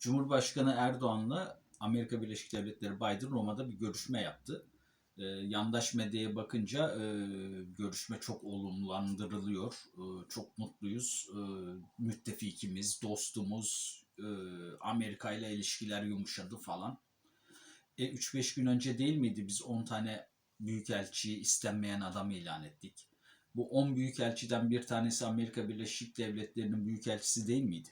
Cumhurbaşkanı Erdoğan'la Amerika Birleşik Devletleri Biden Roma'da bir görüşme yaptı. Ee, yandaş medyaya bakınca e, görüşme çok olumlandırılıyor. E, çok mutluyuz. E, müttefikimiz, dostumuz, e, Amerika ile ilişkiler yumuşadı falan. E, 3-5 gün önce değil miydi biz 10 tane büyükelçiyi istenmeyen adam ilan ettik. Bu 10 büyükelçiden bir tanesi Amerika Birleşik Devletleri'nin büyükelçisi değil miydi?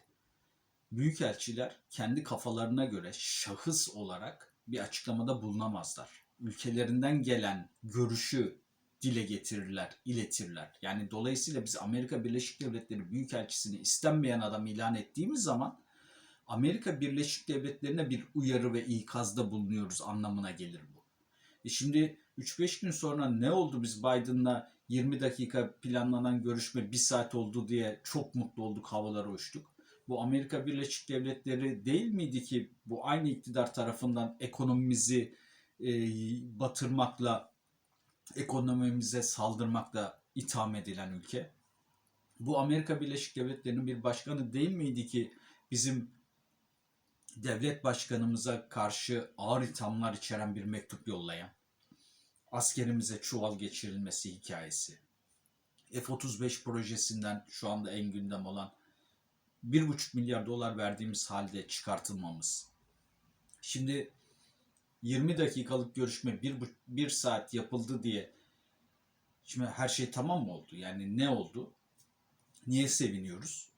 Büyükelçiler kendi kafalarına göre şahıs olarak bir açıklamada bulunamazlar. Ülkelerinden gelen görüşü dile getirirler, iletirler. Yani dolayısıyla biz Amerika Birleşik Devletleri Büyükelçisini istenmeyen adam ilan ettiğimiz zaman Amerika Birleşik Devletleri'ne bir uyarı ve ikazda bulunuyoruz anlamına gelir bu. E şimdi 3-5 gün sonra ne oldu biz Biden'la 20 dakika planlanan görüşme 1 saat oldu diye çok mutlu olduk, havalara uçtuk. Bu Amerika Birleşik Devletleri değil miydi ki bu aynı iktidar tarafından ekonomimizi e, batırmakla, ekonomimize saldırmakla itham edilen ülke? Bu Amerika Birleşik Devletleri'nin bir başkanı değil miydi ki bizim devlet başkanımıza karşı ağır ithamlar içeren bir mektup yollayan? askerimize çuval geçirilmesi hikayesi. F-35 projesinden şu anda en gündem olan 1,5 milyar dolar verdiğimiz halde çıkartılmamız. Şimdi 20 dakikalık görüşme 1, 1 saat yapıldı diye şimdi her şey tamam mı oldu? Yani ne oldu? Niye seviniyoruz?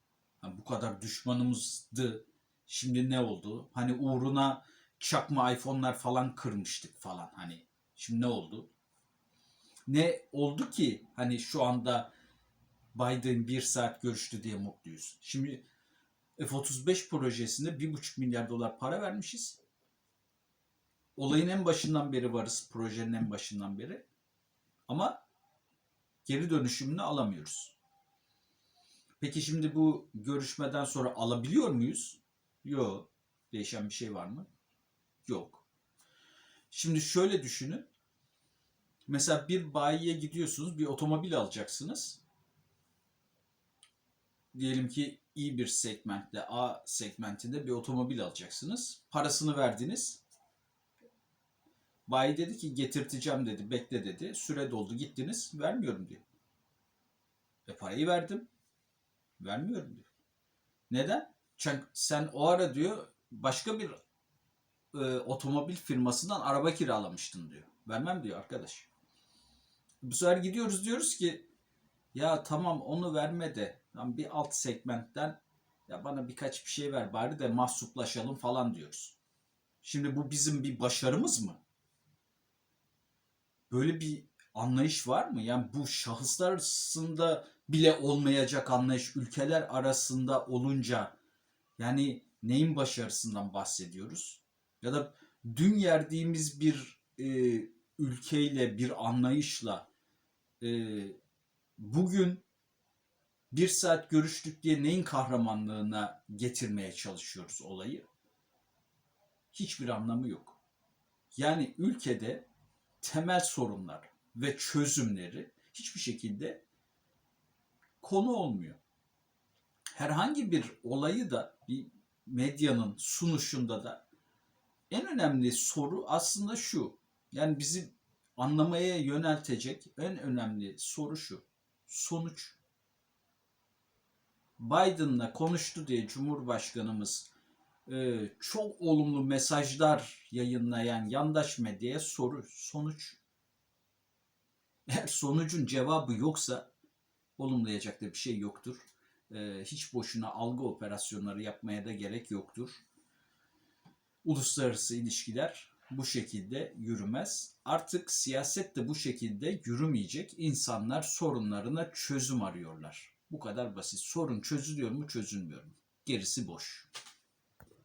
Ha, bu kadar düşmanımızdı. Şimdi ne oldu? Hani uğruna çakma iPhone'lar falan kırmıştık falan hani Şimdi ne oldu? Ne oldu ki hani şu anda Biden bir saat görüştü diye mutluyuz. Şimdi F-35 projesinde 1,5 milyar dolar para vermişiz. Olayın en başından beri varız. Projenin en başından beri. Ama geri dönüşümünü alamıyoruz. Peki şimdi bu görüşmeden sonra alabiliyor muyuz? Yok. Değişen bir şey var mı? Yok. Şimdi şöyle düşünün. Mesela bir bayiye gidiyorsunuz, bir otomobil alacaksınız. Diyelim ki iyi bir segmentte, A segmentinde bir otomobil alacaksınız. Parasını verdiniz. Bayi dedi ki getirteceğim dedi, bekle dedi. Süre doldu, gittiniz, vermiyorum diyor. E parayı verdim. Vermiyorum diyor. Neden? Çünkü sen o ara diyor başka bir e, otomobil firmasından araba kiralamıştın diyor. Vermem diyor arkadaş. Bu sefer gidiyoruz diyoruz ki ya tamam onu verme de yani bir alt segmentten ya bana birkaç bir şey ver bari de mahsuplaşalım falan diyoruz. Şimdi bu bizim bir başarımız mı? Böyle bir anlayış var mı? Yani bu şahıslar arasında bile olmayacak anlayış ülkeler arasında olunca yani neyin başarısından bahsediyoruz? Ya da dün yerdiğimiz bir e, ülkeyle, bir anlayışla e, bugün bir saat görüştük diye neyin kahramanlığına getirmeye çalışıyoruz olayı? Hiçbir anlamı yok. Yani ülkede temel sorunlar ve çözümleri hiçbir şekilde konu olmuyor. Herhangi bir olayı da bir medyanın sunuşunda da en önemli soru aslında şu. Yani bizi anlamaya yöneltecek en önemli soru şu. Sonuç. Biden'la konuştu diye Cumhurbaşkanımız e, çok olumlu mesajlar yayınlayan yandaş medyaya soru. Sonuç. Eğer sonucun cevabı yoksa olumlayacak da bir şey yoktur. E, hiç boşuna algı operasyonları yapmaya da gerek yoktur. Uluslararası ilişkiler bu şekilde yürümez. Artık siyaset de bu şekilde yürümeyecek. İnsanlar sorunlarına çözüm arıyorlar. Bu kadar basit. Sorun çözülüyor mu, çözülmüyor mu? Gerisi boş.